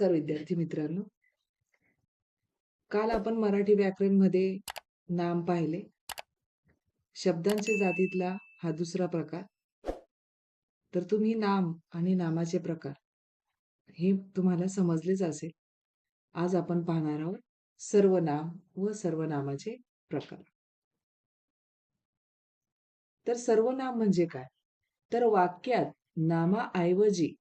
नमस्कार विद्यार्थी मित्रांनो. काल आपण मराठी व्याकरणमध्ये नाम पाहिले. शब्दांच्या जातीतला हा दुसरा प्रकार. तर तुम्ही नाम आणि नामाचे प्रकार हे तुम्हाला समजलेच असेल. आज आपण पाहणार आहोत सर्वनाम व सर्वनामाचे प्रकार. तर सर्वनाम म्हणजे काय? तर वाक्यात नामाऐवजी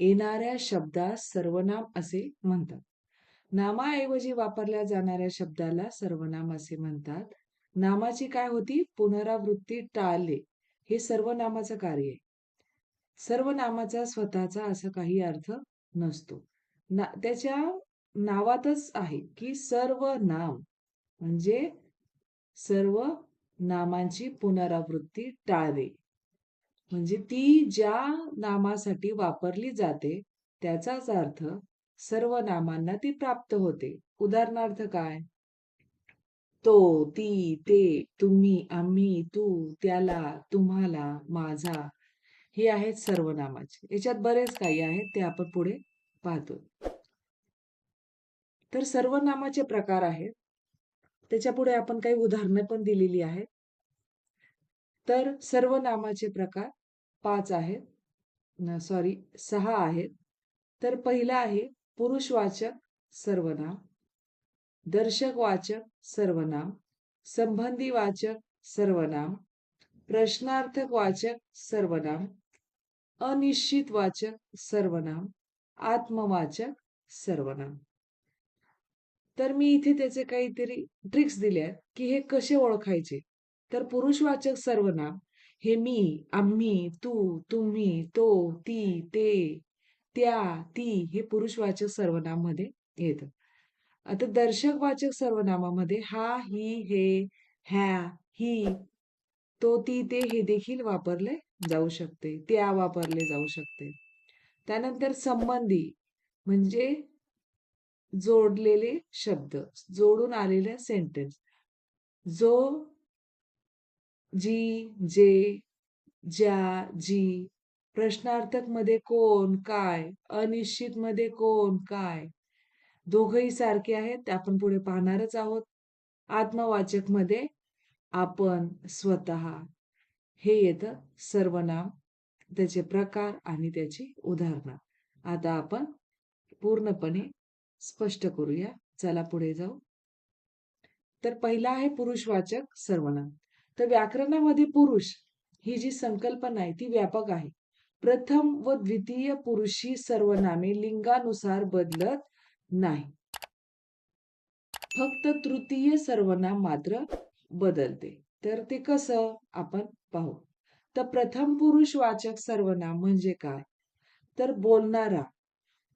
येणाऱ्या शब्दास सर्वनाम असे म्हणतात. नामाऐवजी वापरल्या जाणाऱ्या शब्दाला सर्वनाम असे म्हणतात. नामाची काय होती? पुनरावृत्ती टाळले हे सर्वनामाचं कार्य आहे. सर्वनामाचा स्वतःचा असा काही अर्थ नसतो. ना त्याच्या नावातच आहे की सर्व नाम म्हणजे सर्व नामांची पुनरावृत्ती टाळवे म्हणजे ती ज्या नामासाठी वापरली जाते त्याचाच अर्थ सर्व नामांना ती प्राप्त होते. उदाहरणार्थ काय? तो ती ते तुम्ही आम्ही तू त्याला तुम्हाला माझा हे आहेत सर्वनामाचे याच्यात बरेच काही आहेत ते आपण पुढे पाहतो. तर सर्वनामाचे प्रकार आहेत. त्याच्या पुढे आपण काही उदाहरणं पण दिलेली आहेत. तर सर्वनामाचे प्रकार पाच आहेत. सॉरी सहा आहेत. तर पहिला आहे पुरुषवाचक सर्वनाम दर्शकवाचक सर्वनाम संबंधीवाचक सर्वनाम प्रश्नार्थक वाचक सर्वनाम अनिश्चित वाचक सर्वनाम आत्मवाचक सर्वनाम. तर मी इथे त्याचे काहीतरी ट्रिक्स दिले आहेत की हे कसे ओळखायचे? तर पुरुषवाचक सर्वनाम हे मी आम्ही तू तुम्ही तो ती ते त्या ती हे पुरुषवाचक सर्वनाममध्ये येत. आता दर्शकवाचक सर्वनामामध्ये हा ही हे ह्या ही तो ती ते हे देखील वापरले जाऊ शकते. त्या वापरले जाऊ शकते. त्यानंतर संबंधी म्हणजे जोडलेले शब्द जोडून आलेले सेंटेन्स जो जी जे ज्या जी. प्रश्नार्थकमध्ये कोण काय? अनिश्चित मध्ये कोण काय? दोघही सारखे आहेत ते आपण पुढे पाहणारच आहोत. आत्मवाचकमध्ये आपण स्वतः. हे येतं सर्वनाम त्याचे प्रकार आणि त्याची उदाहरणं. आता आपण पूर्णपणे स्पष्ट करूया. चला पुढे जाऊ. तर पहिला आहे पुरुषवाचक सर्वनाम. तर व्याकरणामध्ये पुरुष ही जी संकल्पना आहे ती व्यापक आहे. प्रथम व द्वितीय पुरुषी सर्वनामे लिंगानुसार बदलत नाही. फक्त तृतीय सर्वनाम मात्र बदलते. तर ते कसं आपण पाहू? तर प्रथम पुरुष वाचक सर्वनाम म्हणजे काय? तर बोलणारा.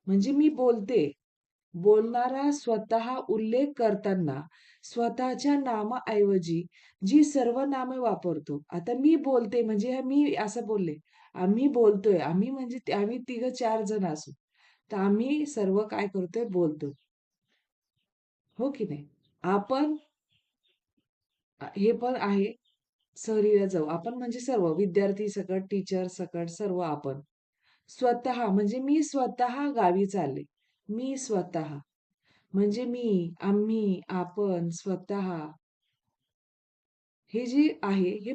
म्हणजे मी बोलते बोलणारा स्वतः उल्लेख करताना स्वतःच्या नामाऐवजी जी सर्व नामे वापरतो. आता मी बोलते म्हणजे मी असं बोलले आम्ही बोलतोय आम्ही म्हणजे आम्ही तिघ चार जण असू. तर आम्ही सर्व काय करतोय? बोलतो हो की नाही? आपण हे पण आहे सहलीला जाऊ. आपण म्हणजे सर्व विद्यार्थी सकट टीचर सकट सर्व आपण. स्वतः म्हणजे मी स्वतः गावी चालले. मी स्वतः. म्हणजे मी आम्ही आपण स्वतः. हे जे आहे हे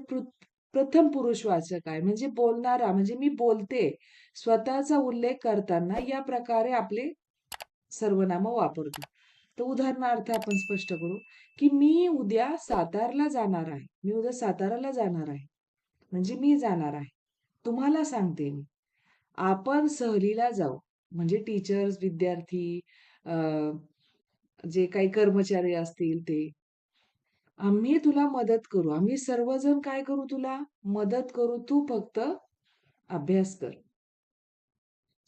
प्रथम पुरुषवाचक आहे. म्हणजे बोलणारा म्हणजे मी बोलते स्वतःचा उल्लेख करताना या प्रकारे आपले सर्वनाम वापरतो. तर उदाहरणार्थ आपण स्पष्ट करू की मी उद्या सातारला जाणार आहे. मी उद्या साताराला जाणार आहे. म्हणजे मी जाणार आहे. तुम्हाला सांगते मी. आपण सहलीला जाऊ. म्हणजे टीचर्स विद्यार्थी जे काही कर्मचारी असतील ते. आम्ही तुला मदत करू. आम्ही सर्वजण काय करू तुला? मदत करू. तू फक्त अभ्यास कर.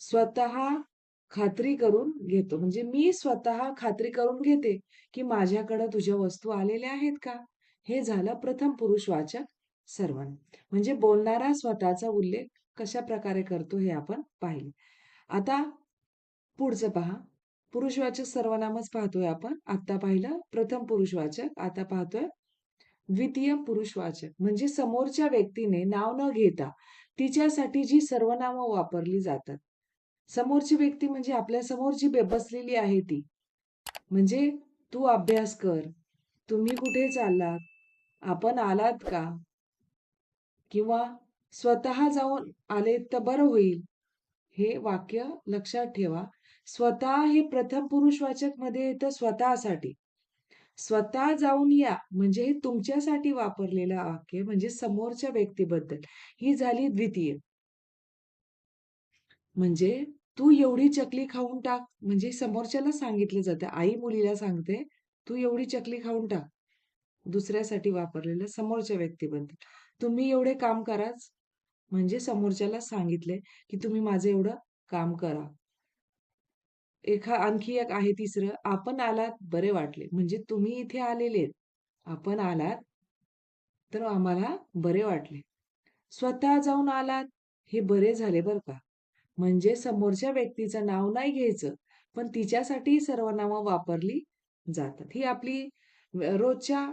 स्वतः खात्री करून घेतो. म्हणजे मी स्वतः खात्री करून घेते की माझ्याकडे तुझ्या वस्तू आलेल्या आहेत का? हे झालं प्रथम पुरुष वाचक म्हणजे बोलणारा स्वतःचा उल्लेख कशा प्रकारे करतो हे आपण पाहिले. आता पुढचं पहा. पुरुषवाचक सर्वनामच पाहतोय आपण. आता पाहिलं. प्रथम पुरुषवाचक आता पाहतोय. द्वितीय पुरुषवाचक म्हणजे समोरच्या व्यक्तीने नाव न घेता तिच्यासाठी जी सर्वनामं वापरली जातात. समोरची व्यक्ती म्हणजे आपल्यासमोर जी बे- बसलेली आहे ती. म्हणजे तू अभ्यास कर. तुम्ही कुठे चाललात? आपण आलात का? किंवा स्वतः जाऊन आले तर बरं होईल. हे वाक्य लक्षात ठेवा. स्वतः हे प्रथम पुरुषवाचकमध्ये येतं स्वतःसाठी. स्वतः जाऊन या. म्हणजे हे तुमच्यासाठी वापरलेलं वाक्य म्हणजे समोरच्या व्यक्तीबद्दल. ही झाली द्वितीय. म्हणजे तू एवढी चकली खाऊन टाक. म्हणजे समोरच्याला सांगितलं जातं. आई मुलीला सांगते तू एवढी चकली खाऊन टाक. दुसऱ्यासाठी वापरलेलं समोरच्या व्यक्तीबद्दल. तुम्ही एवढे काम कराच. म्हणजे समोरच्याला सांगितले की तुम्ही माझं एवढं काम करा. एखा आणखी एक आहे तिसरं आपण आलात बरे वाटले. म्हणजे तुम्ही इथे आलेले आपण आलात तर आम्हाला बरे वाटले. स्वतः जाऊन आलात हे बरे झाले बर का. म्हणजे समोरच्या व्यक्तीचं नाव नाही घ्यायचं पण तिच्यासाठी सर्वनामं वापरली जातात. ही आपली रोजच्या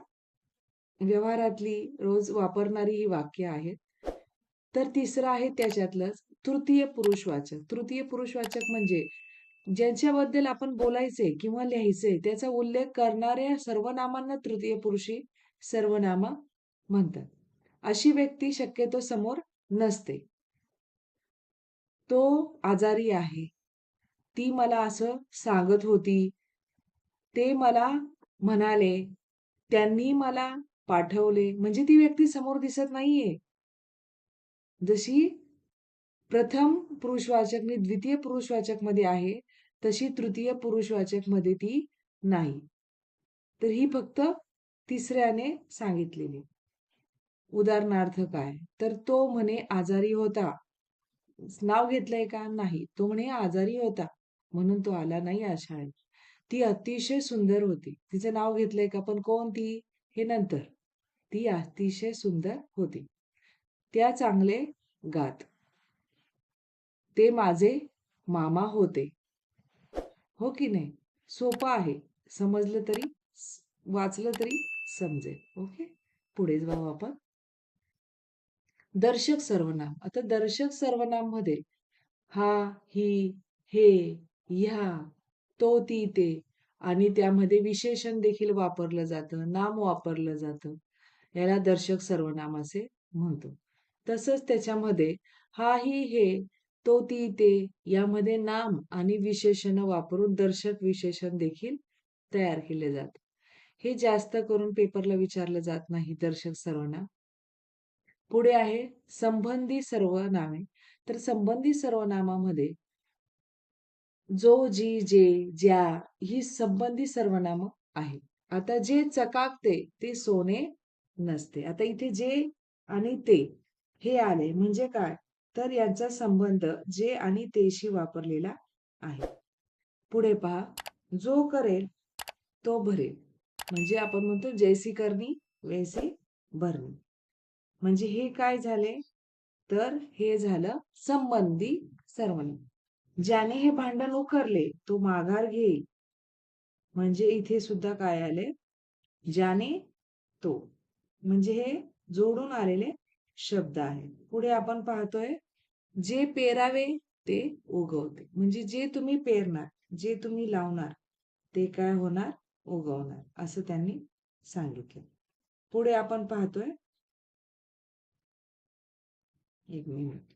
व्यवहारातली रोज वापरणारी ही वाक्य आहेत तर तिसरं आहे त्याच्यातलंच तृतीय पुरुषवाचक तृतीय पुरुषवाचक म्हणजे ज्यांच्याबद्दल आपण बोलायचे किंवा लिहायचे त्याचा उल्लेख करणाऱ्या सर्वनामांना तृतीय पुरुषी सर्वनाम म्हणतात. अशी व्यक्ती शक्यतो समोर नसते. तो आजारी आहे. ती मला असं सांगत होती. ते मला म्हणाले त्यांनी मला पाठवले. म्हणजे ती व्यक्ती समोर दिसत नाहीये. जशी प्रथम पुरुषवाचक आणि द्वितीय पुरुषवाचकमध्ये आहे तशी तृतीय पुरुषवाचकमध्ये ती नाही. तर ही फक्त तिसऱ्याने सांगितलेली. उदाहरणार्थ काय? तर तो म्हणे आजारी होता. नाव घेतलंय का? नाही. तो म्हणे आजारी होता. म्हणून तो आला नाही आज शाळेत. ती अतिशय सुंदर होती. तिचं नाव घेतलंय का? पण कोण ती? हे नंतर. ती अतिशय सुंदर होती. त्या चांगले गात. ते माझे मामा होते. हो की नाही? सोपं आहे. समजलं तरी वाचलं तरी समजेल. ओके? पुढे जाऊ आपण. दर्शक सर्वनाम. आता दर्शक सर्वनाममध्ये हा ही हे ह्या तो ती ते आणि त्यामध्ये विशेषण देखील वापरलं जातं. नाम वापरलं जातं. याला दर्शक सर्वनाम असे म्हणतो. तसंच त्याच्यामध्ये हा ही हे तो ती ते यामध्ये नाम आणि विशेषण वापरून दर्शक विशेषण देखील तयार केले जात हे जास्त करून पेपरला विचारलं जात नाही दर्शक सर्वनाम पुढे आहे संबंधी सर्वनामे तर संबंधी सर्वनामामध्ये जो जी जे ज्या ही संबंधी सर्वनाम आहे आता जे चकाकते ते सोने नसते. आता इथे जे आणि ते हे आले म्हणजे काय? तर यांचा संबंध जे आणि तेशी वापरलेला आहे. पुढे पहा. जो करेल तो भरेल. म्हणजे आपण म्हणतो जैसी करणी वैसी भरणी. म्हणजे हे काय झाले? तर हे झालं संबंधी सर्वनाम ज्याने हे भांडण उखरले तो माघार घेईल. म्हणजे इथे सुद्धा काय आले? ज्याने तो. म्हणजे हे जोडून आलेले शब्द आहेत पुढे आपण पाहतोय जे पेरावे ते उगवते. म्हणजे जे तुम्ही पेरणार जे तुम्ही लावणार ते काय होणार? उगवणार. असं त्यांनी सांगितलं. पुढे आपण पाहतोय. एक मिनिट.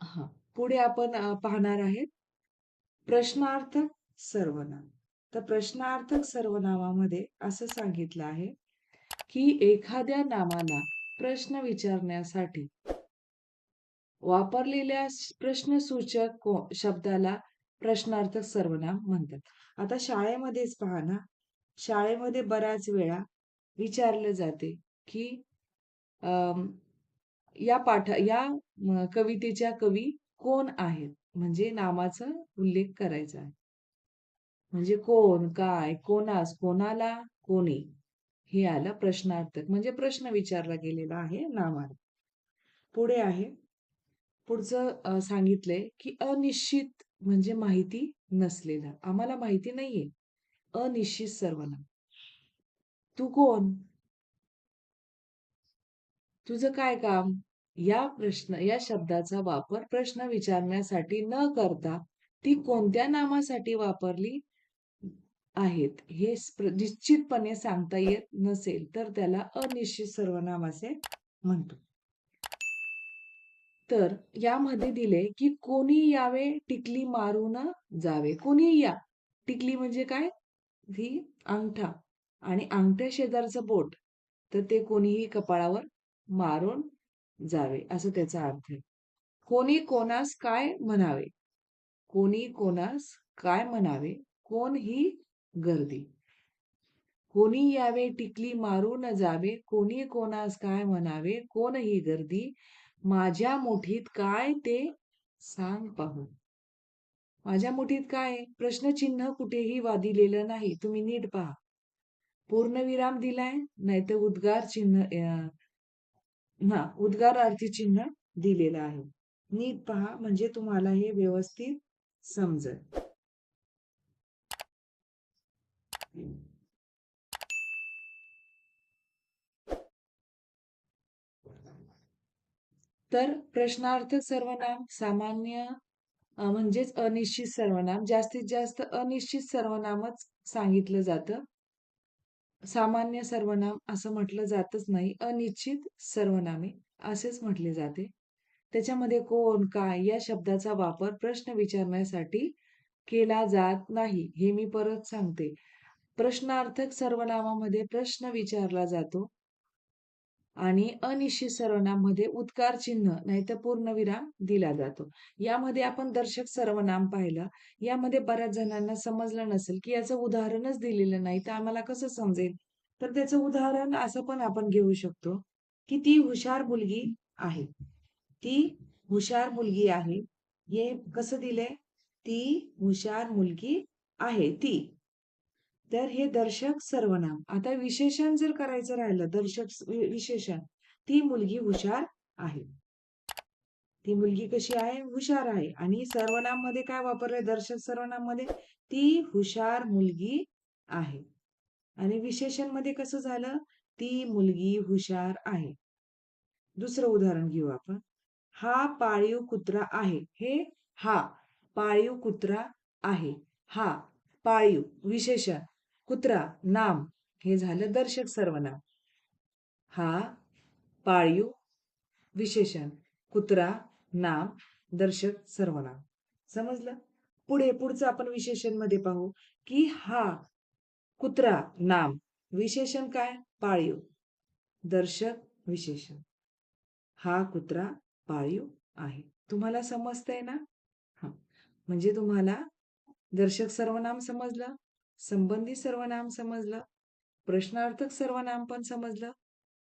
हा. पुढे आपण पाहणार आहेत. प्रश्नार्थक सर्वनाम. तर प्रश्नार्थक सर्वनामामध्ये असं सांगितलं आहे की एखाद्या नामाला प्रश्न विचारण्यासाठी. वापरलेल्या प्रश्नसूचक शब्दाला प्रश्नार्थक सर्वनाम म्हणतात. आता शाळेमध्येच पहा ना. शाळेमध्ये बऱ्याच वेळा विचारलं जाते की या पाठ या कवितेच्या कवी कोण आहेत? म्हणजे नामाचा उल्लेख करायचा आहे. म्हणजे कोण काय कोणास कोणाला कोणी? हे आलं प्रश्नार्थक. म्हणजे प्रश्न विचारला गेलेला आहे नामार्थ पुढे आहे. पुढचं सांगितलंय की अनिश्चित म्हणजे माहिती नसलेला. आम्हाला माहिती नाहीये. अनिश्चित सर्वनाम तू कोण? तुझं काय काम? या प्रश्न या शब्दाचा वापर प्रश्न विचारण्यासाठी न करता ती कोणत्या नामासाठी वापरली? आहेत. हे निश्चितपणे सांगता येत नसेल तर त्याला अनिश्चित सर्वनाम असे म्हणतो. तर यामध्ये दिले की कोणी यावे टिकली मारून जावे. कोणी या? टिकली म्हणजे काय? ही अंगठा. आणि अंगठ्या शेजारचं बोट. तर ते कोणीही कपाळावर मारून जावे. असं त्याचा अर्थ आहे. कोणी कोणास काय म्हणावे? कोणी कोणास काय म्हणावे? कोण ही गर्दी. कोणी यावे टिकली मारून जावे कोणी कोणास काय म्हणावे कोण ही गर्दी? माझ्या मुठीत काय ते सांग पाहू. माझ्या मुठीत काय? प्रश्नचिन्ह कुठेही वादिलेलं नाही तुम्ही नीट पहा. पूर्णविराम दिलाय नाहीतर उद्गार चिन्ह हा उद्गार अर्थी चिन्ह दिलेलं आहे. नीट पहा म्हणजे तुम्हाला हे व्यवस्थित समजेल. तर प्रश्नार्थ सर्वनाम सामान्य म्हणजेच अनिश्चित सर्वनाम. जास्तीत जास्त अनिश्चित सर्वनामच सांगितलं जातं. सामान्य सर्वनाम असं म्हटलं जातच नाही. अनिश्चित सर्वनामे असेच म्हटले जाते. त्याच्यामध्ये कोण काय या शब्दाचा वापर प्रश्न विचारण्यासाठी केला जात नाही. हे मी परत सांगते. प्रश्नार्थक सर्वनामामध्ये प्रश्न विचारला जातो आणि अनिश्चित सर्वनाममध्ये उद्गार चिन्ह नाहीतर पूर्णविराम दिला जातो. यामध्ये आपण दर्शक सर्वनाम पाहिलं. यामध्ये बऱ्याच जणांना समजलं नसेल की याचं उदाहरणच दिलेलं नाही तर आम्हाला कसं समजेल? तर त्याचं उदाहरण असं पण आपण घेऊ शकतो की ती हुशार मुलगी आहे. ती हुशार मुलगी आहे. हे कसं दिलंय? ती हुशार मुलगी आहे. ती तर हे दर्शक सर्वनाम. आता विशेषण जर करायचं राहिलं दर्शक विशेषण ती मुलगी हुशार आहे. ती मुलगी कशी आहे? हुशार आहे. आणि सर्वनाममध्ये काय वापरलंय? दर्शक सर्वनाममध्ये ती हुशार मुलगी आहे. आणि विशेषणमध्ये कसं झालं? ती मुलगी हुशार आहे. दुसरं उदाहरण घेऊ आपण. हा पाळीव कुत्रा आहे. हे हा पाळीव कुत्रा आहे. हा पाळीव विशेषण. कुत्रा नाम हे झालं दर्शक सर्वनाम. हा पाळीव विशेषण. कुत्रा नाम दर्शक सर्वनाम. समजलं? पुढे पुढचं आपण विशेषणमध्ये पाहू की हा कुत्रा नाम विशेषण काय? पाळीव. दर्शक विशेषण. हा कुत्रा पाळीव आहे. तुम्हाला समजतंय ना? हा. म्हणजे तुम्हाला दर्शक सर्वनाम समजलं? संबंधित सर्वनाम समजलं प्रश्नार्थक सर्वनाम पण समजलं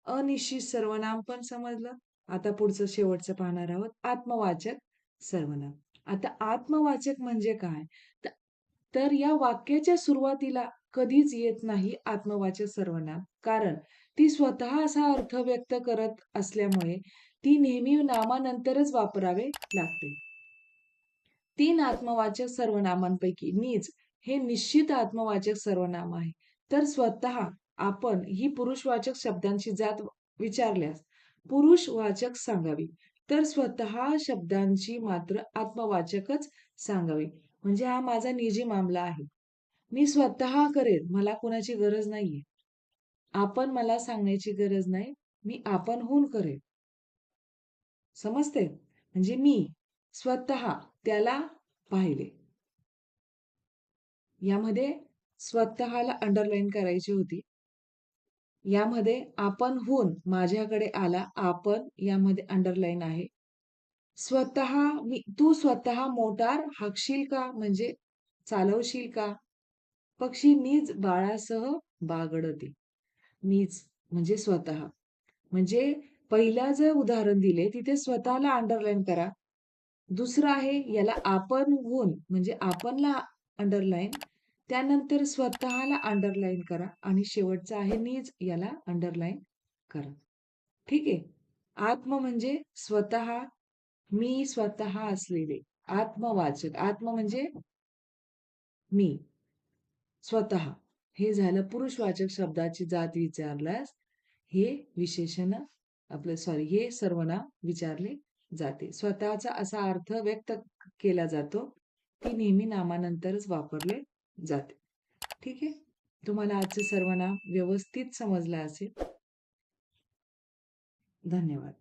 अनिश्चित सर्वनाम पण समजलं. आता पुढचं शेवटचं पाहणार आहोत आत्मवाचक सर्वनाम. आता आत्मवाचक म्हणजे काय? तर या वाक्याच्या सुरुवातीला कधीच येत नाही आत्मवाचक सर्वनाम. कारण ती स्वतः असा अर्थ व्यक्त करत असल्यामुळे ती नेहमी नामानंतरच वापरावे लागते. तीन आत्मवाचक सर्वनामांपैकी नीच हे निश्चित आत्मवाचक सर्वनाम आहे. तर स्वतः आपण ही पुरुषवाचक शब्दांची जात विचारल्यास पुरुषवाचक सांगावी. तर स्वतः शब्दांची मात्र आत्मवाचकच सांगावी. म्हणजे हा माझा निजी मामला आहे. मी स्वतः करेन मला कुणाची गरज नाहीये. आपण मला सांगण्याची गरज नाही मी आपण होऊन करेन समजते म्हणजे मी स्वतः त्याला पाहिले. यामध्ये स्वतःला अंडरलाईन करायची होती. यामध्ये आपण होऊन माझ्याकडे आला आपण यामध्ये अंडरलाईन आहे. स्वतः मी तू स्वतः मोटार हाकशील का? म्हणजे चालवशील का? पक्षी मीच बाळासह बागडते. मीच म्हणजे स्वतः. म्हणजे पहिला जे उदाहरण दिले तिथे स्वतःला अंडरलाईन करा. दुसरं आहे याला आपण होऊन म्हणजे आपणला अंडरलाईन त्यानंतर स्वतःला अंडरलाईन करा आणि शेवटचा आहे नीज याला अंडरलाईन करा. ठीक आहे? आत्म म्हणजे स्वतः मी स्वतः असलेले. आत्मवाचक. आत्म म्हणजे मी. स्वतः. हे झालं पुरुषवाचक शब्दाची जात विचारल्यास हे विशेषण आपलं सॉरी हे सर्वनाम विचारले जाते. स्वतःचा असा अर्थ व्यक्त केला जातो ती नेहमी नामानंतरच वापरले जाते. ठीक आहे? तुम्हाला आजचे सर्वनाम व्यवस्थित समजलं असेल. धन्यवाद.